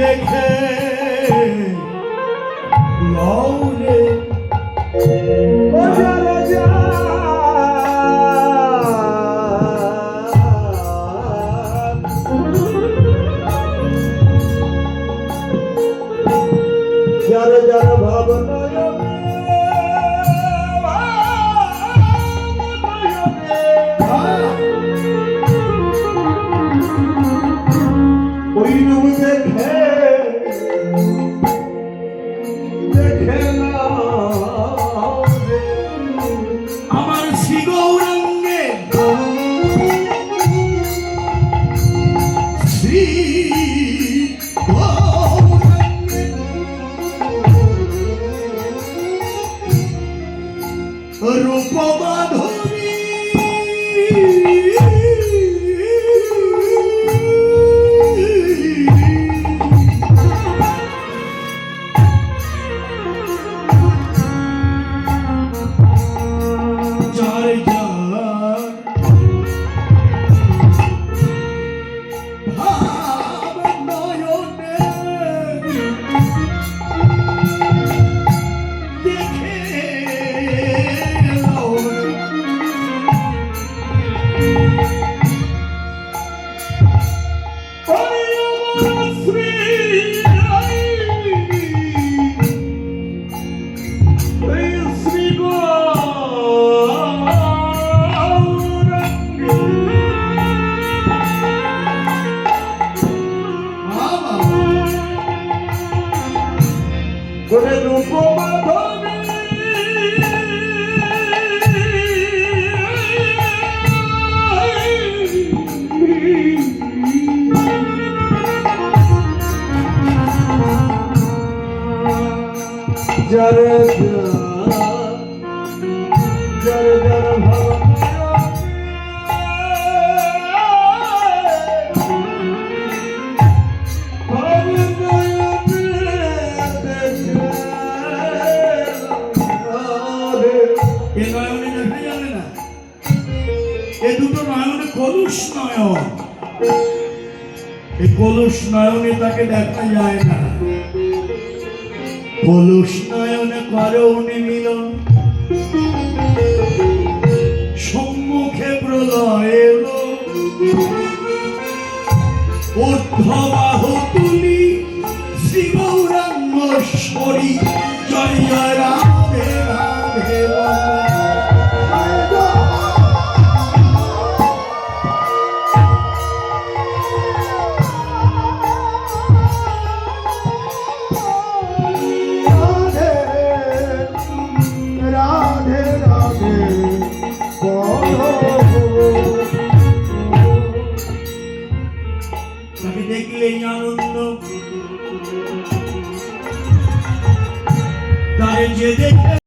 দেখে। লৌরে রাজা যার যার ভাবনা রূপ মাধবী ওরে রূপ মাধবে যারে যা এ দুটো নয়ন কলুষ নয়ন। এই কলুষ নয়নে তাকে দেখা যায় না। কলুষ নয়নে করৌনি মিলন। সম্মুখে প্রলয় এলো। ঊর্ধ্ববাহ তুলি শ্রী জয় জয় আনন্দ তাই যে দেখে